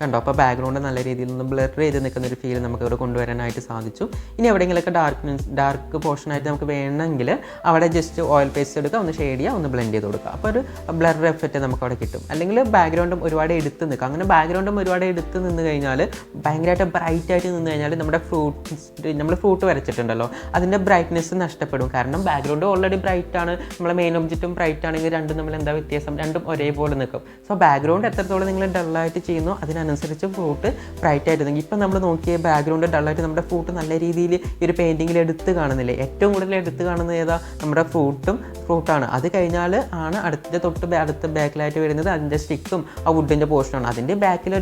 കണ്ടോ? അപ്പോൾ ബാക്ക്ഗ്രൗണ്ട് നല്ല രീതിയിൽ നിന്ന് ബ്ലർ ചെയ്ത് നിൽക്കുന്ന ഒരു ഫീൽ നമുക്ക് ഇവിടെ കൊണ്ടുവരാനായിട്ട് സാധിച്ചു. ഇനി എവിടെയെങ്കിലുമൊക്കെ ഡാർക്ക് ഡാർക്ക് പോർഷനായിട്ട് നമുക്ക് വേണമെങ്കിൽ അവിടെ ജസ്റ്റ് ഓയിൽ പേസ്റ്റ് എടുക്കുക ഒന്ന് ഷെയ്ഡ് ചെയ്യുക ഒന്ന് ബ്ലെൻഡ് ചെയ്ത് കൊടുക്കുക അപ്പോൾ ഒരു ബ്ലർ എഫക്റ്റ് നമുക്ക് അവിടെ കിട്ടും. അല്ലെങ്കിൽ ബാക്ക്ഗ്രൗണ്ടും ഒരുപാട് എടുത്ത് നിൽക്കുക അങ്ങനെ ബാക്ക്ഗ്രൗണ്ടും ഒരുപാട് എടുത്ത് നിന്ന് കഴിഞ്ഞാൽ ഭയങ്കരമായിട്ട് ബ്രൈറ്റ് ആയിട്ട് നിന്ന് കഴിഞ്ഞാൽ നമ്മുടെ ഫ്രൂട്ട്സ് നമ്മൾ ഫ്രൂട്ട് വരച്ചിട്ടുണ്ടല്ലോ അതിന്റെ ബ്രൈറ്റ്നെസ് നഷ്ടപ്പെടും. കാരണം ബാക്ക്ഗ്രൗണ്ട് ഓൾറെഡി ബ്രൈറ്റ് ആണ് നമ്മളെ മെയിൻ ഒബ്ജക്റ്റും ബ്രൈറ്റ് ആണെങ്കിൽ രണ്ടും നമ്മൾ എന്താ വ്യത്യാസം? രണ്ടും ഒരേപോലെ നിൽക്കും. സോ ബാക്ക്ഗ്രൗണ്ട് എത്രത്തോളം നിങ്ങൾ ഡള്ളായിട്ട് ചെയ്യുന്നു അതിനനുസരിച്ച് ഫ്രൂട്ട് ബ്രൈറ്റ് ആയിട്ട് ഇപ്പം നമ്മൾ നോക്കിയ ബാക്ക്ഗ്രൗണ്ട് ഡള്ളായിട്ട് നമ്മുടെ ഫ്രൂട്ട് നല്ല രീതിയിൽ ഈ ഒരു പെയിന്റിങ്ങിൽ എടുത്ത് കാണുന്നില്ലേ? ഏറ്റവും കൂടുതൽ എടുത്ത് കാണുന്നത് ഏതാ? നമ്മുടെ ഫ്രൂട്ടും ഫ്രൂട്ടാണ് അത് കഴിഞ്ഞാൽ ആണ് അടുത്ത തൊട്ട് അടുത്ത ബാക്കിലായിട്ട് വരുന്നത് അതിന്റെ സ്റ്റിക്കും ആ വുഡിന്റെ പോർഷനാണ് അതിന്റെ ബാക്കിൽ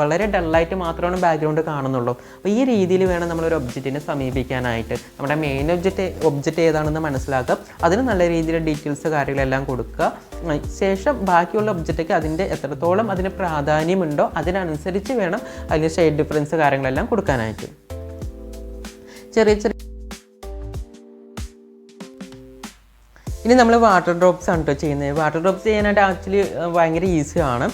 വളരെ ഡള്ളായിട്ട് മാത്രമാണ് ബാക്ക്ഗ്രൗണ്ട് കാണുന്നുള്ളൂ. അപ്പോൾ ഈ രീതിയിൽ വേണം നമ്മളൊരു ഒബ്ജക്റ്റിനെ സമീപിക്കാനായിട്ട്. നമ്മുടെ മെയിൻ ഒബ്ജക്റ്റ് ഒബ്ജക്റ്റ് ഏതാണെന്ന് മനസ്സിലാക്കുക അതിന് നല്ല രീതിയിൽ ഡീറ്റെയിൽസ് കാര്യങ്ങളെല്ലാം കൊടുക്കുക. ശേഷം ബാക്കിയുള്ള ഒബ്ജക്റ്റൊക്കെ അതിന്റെ എത്രത്തോളം അതിന് പ്രാധാന്യമുണ്ടോ അതിനനുസരിച്ച് വേണം അതിന് ഷെയ്ഡ് ഡിഫറൻസ് കാര്യങ്ങളെല്ലാം കൊടുക്കാനായിട്ട്. ചെറിയ ചെറിയ ഇനി നമ്മൾ വാട്ടർ ഡ്രോപ്സ് ആണ് കേട്ടോ ചെയ്യുന്നത്. വാട്ടർ ഡ്രോപ്സ് ചെയ്യാനായിട്ട് ആക്ച്വലി ഭയങ്കര ഈസിയാണ്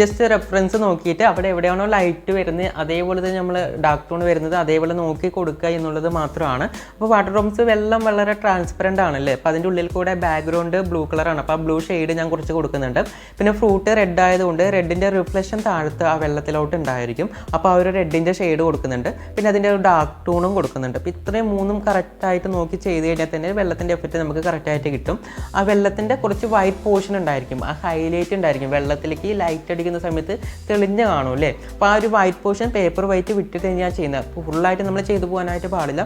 ജസ്റ്റ് റെഫറൻസ് നോക്കിയിട്ട് അവിടെ എവിടെയാണോ ലൈറ്റ് വരുന്നത് അതേപോലെ തന്നെ നമ്മൾ ഡാർക്ക് ടോൺ വരുന്നത് അതേപോലെ നോക്കി കൊടുക്കുക എന്നുള്ളത് മാത്രമാണ്. അപ്പോൾ വാട്ടർ ഡ്രോപ്സ് വെള്ളം വളരെ ട്രാൻസ്പെറന്റ് ആണല്ലേ? അപ്പോൾ അതിന്റെ ഉള്ളിൽ കൂടെ ബാക്ക്ഗ്രൗണ്ട് ബ്ലൂ കളറാണ് അപ്പോൾ ആ ബ്ലൂ ഷെയ്ഡ് ഞാൻ കുറച്ച് കൊടുക്കുന്നുണ്ട്. പിന്നെ ഫ്രൂട്ട് റെഡ് ആയതുകൊണ്ട് റെഡിന്റെ റിഫ്ലക്ഷൻ താഴത്ത് ആ വെള്ളത്തിലോട്ട് ഉണ്ടായിരിക്കും. അപ്പോൾ ആ ഒരു റെഡിന്റെ ഷെയ്ഡ് കൊടുക്കുന്നുണ്ട്. പിന്നെ അതിന്റെ ഒരു ഡാർക്ക് ടൂണും കൊടുക്കുന്നുണ്ട്. അപ്പോൾ ഇത്രയും മൂന്നും കറക്റ്റായിട്ട് നോക്കി ചെയ്ത് കഴിഞ്ഞാൽ തന്നെ വെള്ളത്തിന്റെ എഫക്റ്റ് നമുക്ക് കറക്റ്റായിട്ട് കിട്ടും. ആ വെള്ളത്തിന്റെ കുറച്ച് വൈറ്റ് പോർഷൻ ഉണ്ടായിരിക്കും. ആ ഹൈലൈറ്റ് ഉണ്ടായിരിക്കും. വെള്ളത്തിലേക്ക് ഈ ലൈറ്റ് അടിക്കുന്ന സമയത്ത് തെളിഞ്ഞ് കാണും അല്ലേ? അപ്പോൾ ആ ഒരു വൈറ്റ് പോർഷൻ പേപ്പർ വൈറ്റ് വിട്ടിട്ട് തന്നെയാണ് ചെയ്യുന്നത്. അപ്പോൾ ഫുള്ളായിട്ട് നമ്മൾ ചെയ്തു പോകാനായിട്ട് പാടില്ല.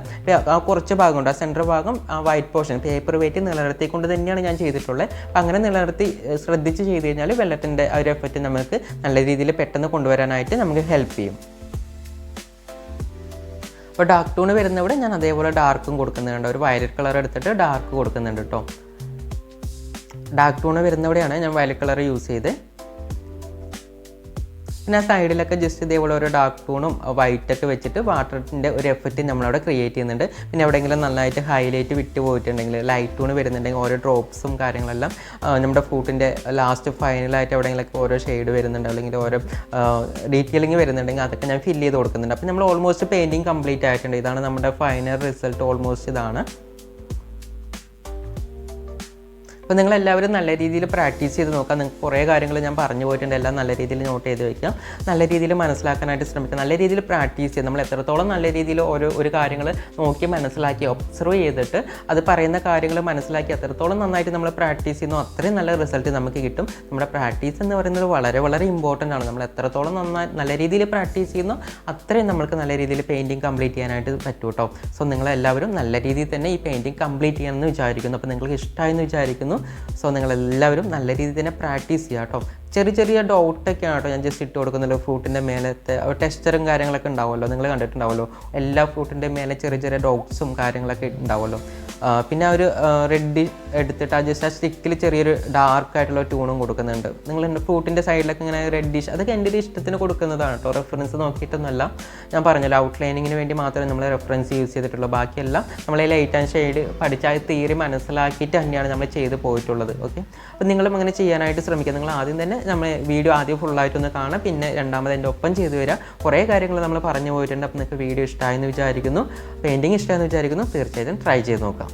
ആ കുറച്ച് ഭാഗമുണ്ട്. ആ സെന്റർ ഭാഗം ആ വൈറ്റ് പോർഷൻ പേപ്പർ വൈറ്റ് നിലനിർത്തിക്കൊണ്ട് തന്നെയാണ് ഞാൻ ചെയ്തിട്ടുള്ളത്. അപ്പോൾ അങ്ങനെ നിലനിർത്തി ശ്രദ്ധിച്ച് ചെയ്ത് കഴിഞ്ഞാൽ വെള്ളത്തിന്റെ ആ ഒരു എഫക്റ്റ് നമുക്ക് നല്ല രീതിയിൽ പെട്ടെന്ന് കൊണ്ടുവരാനായിട്ട് നമുക്ക് ഹെൽപ്പ് ചെയ്യും. അപ്പോൾ ഡാർക്ക് ടൂൺ വരുന്നവിടെ ഞാൻ അതേപോലെ ഡാർക്കും കൊടുക്കുന്നുണ്ട്. ഒരു വയലറ്റ് കളർ എടുത്തിട്ട് ഡാർക്ക് കൊടുക്കുന്നുണ്ട് കേട്ടോ ഡാർക്ക് ടൂൺ വരുന്നവിടെയാണ് ഞാൻ വയലറ്റ് കളർ യൂസ് ചെയ്ത്. പിന്നെ ആ സൈഡിലൊക്കെ ജസ്റ്റ് ഇതേപോലെ ഓരോ ഡാർക്ക് ടൂണും വൈറ്റൊക്കെ വെച്ചിട്ട് വാട്ടറിന്റെ ഒരു എഫക്റ്റ് നമ്മളവിടെ ക്രിയേറ്റ് ചെയ്യുന്നുണ്ട്. പിന്നെ എവിടെയെങ്കിലും നന്നായിട്ട് ഹൈലൈറ്റ് വിട്ട് പോയിട്ടുണ്ടെങ്കിൽ ലൈറ്റ് ടൂൺ വരുന്നുണ്ടെങ്കിൽ ഓരോ ഡ്രോപ്സും കാര്യങ്ങളെല്ലാം നമ്മുടെ ഫ്രൂട്ടിന്റെ ലാസ്റ്റ് ഫൈനലായിട്ട് എവിടെയെങ്കിലൊക്കെ ഓരോ ഷെയ്ഡ് വരുന്നുണ്ട്. അല്ലെങ്കിൽ ഓരോ ഡീറ്റെയിലിംഗ് വരുന്നുണ്ടെങ്കിൽ അതൊക്കെ ഞാൻ ഫില്ല് ചെയ്ത് കൊടുക്കുന്നുണ്ട്. അപ്പോൾ നമ്മൾ ഓൾമോസ്റ്റ് പെയിന്റിങ് കംപ്ലീറ്റ് ആയിട്ടുണ്ട്. ഇതാണ് നമ്മുടെ ഫൈനൽ റിസൾട്ട് ഓൾമോസ്റ്റ് ഇതാണ്. അപ്പോൾ നിങ്ങൾ എല്ലാവരും നല്ല രീതിയിൽ പ്രാക്ടീസ് ചെയ്ത് നോക്കുക നിങ്ങൾക്ക് കുറേ കാര്യങ്ങൾ ഞാൻ പറഞ്ഞു പോയിട്ടുണ്ട്. എല്ലാം നല്ല രീതിയിൽ നോട്ട് ചെയ്ത് വയ്ക്കുക നല്ല രീതിയിൽ മനസ്സിലാക്കാനായിട്ട് ശ്രമിക്കുക നല്ല രീതിയിൽ പ്രാക്ടീസ് ചെയ്ത് നമ്മൾ എത്രത്തോളം നല്ല രീതിയിൽ ഓരോ ഒരു കാര്യങ്ങൾ നോക്കി മനസ്സിലാക്കി ഒബ്സർവ് ചെയ്തിട്ട് അത് പറയുന്ന കാര്യങ്ങൾ മനസ്സിലാക്കി എത്രത്തോളം നന്നായിട്ട് നമ്മൾ പ്രാക്ടീസ് ചെയ്യുന്നു അത്രയും നല്ല റിസൾട്ട് നമുക്ക് കിട്ടും. നമ്മുടെ പ്രാക്ടീസ് എന്ന് പറയുന്നത് വളരെ വളരെ ഇമ്പോർട്ടന്റ് ആണ്. നമ്മൾ എത്രത്തോളം നന്നായി നല്ല രീതിയിൽ പ്രാക്ടീസ് ചെയ്യുന്നു അത്രയും നമുക്ക് നല്ല രീതിയിൽ പെയിന്റിങ് കംപ്ലീറ്റ് ചെയ്യാനായിട്ട് പറ്റും സോ നിങ്ങളെല്ലാവരും നല്ല രീതിയിൽ തന്നെ ഈ പെയിന്റിങ് കംപ്ലീറ്റ് ചെയ്യണമെന്ന് വിചാരിക്കുന്നു. അപ്പോൾ നിങ്ങൾക്ക് ഇഷ്ടമായെന്ന് വിചാരിക്കുന്നു. സോ നിങ്ങളെല്ലാവരും നല്ല രീതിയിൽ തന്നെ പ്രാക്ടീസ് ചെയ്യുക കേട്ടോ. ചെറിയ ചെറിയ ഡൗട്ടൊക്കെയാണ് കേട്ടോ ഞാൻ ജസ്റ്റ് ഇട്ട് കൊടുക്കുന്നുള്ളൂ ഫ്രൂട്ടിന്റെ മേലത്തെ ടെക്സ്ചറും കാര്യങ്ങളൊക്കെ ഉണ്ടാവുമല്ലോ. നിങ്ങൾ കണ്ടിട്ടുണ്ടാവുമല്ലോ. എല്ലാ ഫ്രൂട്ടിന്റെ മേലെ ചെറിയ ചെറിയ ഡൗട്ട്സും കാര്യങ്ങളൊക്കെ ഉണ്ടാവുമല്ലോ. പിന്നെ ഒരു റെഡ് എടുത്തിട്ട് ആ ജസ്റ്റ് ആ സ്റ്റിക്കിൽ ചെറിയൊരു ഡാർക്ക് ആയിട്ടുള്ള ട്യൂണും കൊടുക്കുന്നുണ്ട്. നിങ്ങൾ ഫ്രൂട്ടിന്റെ സൈഡിലൊക്കെ ഇങ്ങനെ റെഡിഷ് അതൊക്കെ എന്റെ ഒരു ഇഷ്ടത്തിന് കൊടുക്കുന്നതാണ് കേട്ടോ റെഫറൻസ് നോക്കിയിട്ടൊന്നുമല്ല. ഞാൻ പറഞ്ഞല്ലോ ഔട്ട്ലൈനിങ്ങിന് വേണ്ടി മാത്രമേ നമ്മൾ റെഫറൻസ് യൂസ് ചെയ്തിട്ടുള്ളൂ. ബാക്കിയെല്ലാം നമ്മൾ ലൈറ്റ് ആൻഡ് ഷെയ്ഡ് പഠിച്ച ആ തിയറി മനസ്സിലാക്കിയിട്ട് തന്നെയാണ് നമ്മൾ ചെയ്ത് പോയിട്ടുള്ളത്. ഓക്കെ അപ്പോൾ നിങ്ങളും അങ്ങനെ ചെയ്യാനായിട്ട് ശ്രമിക്കുക. നിങ്ങൾ ആദ്യം തന്നെ നമ്മൾ വീഡിയോ ആദ്യം ഫുള്ളായിട്ടൊന്ന് കാണാം പിന്നെ രണ്ടാമത് എന്റെ ഒപ്പം ചെയ്തു വരാം കുറേ കാര്യങ്ങൾ നമ്മൾ പറഞ്ഞു പോയിട്ടുണ്ട്. അപ്പോൾ നിങ്ങൾക്ക് വീഡിയോ ഇഷ്ടമായെന്ന് വിചാരിക്കുന്നു. പെയിന്റിങ് ഇഷ്ടമായെന്ന് വിചാരിക്കുന്നു. തീർച്ചയായിട്ടും ട്രൈ ചെയ്ത് നോക്കാം.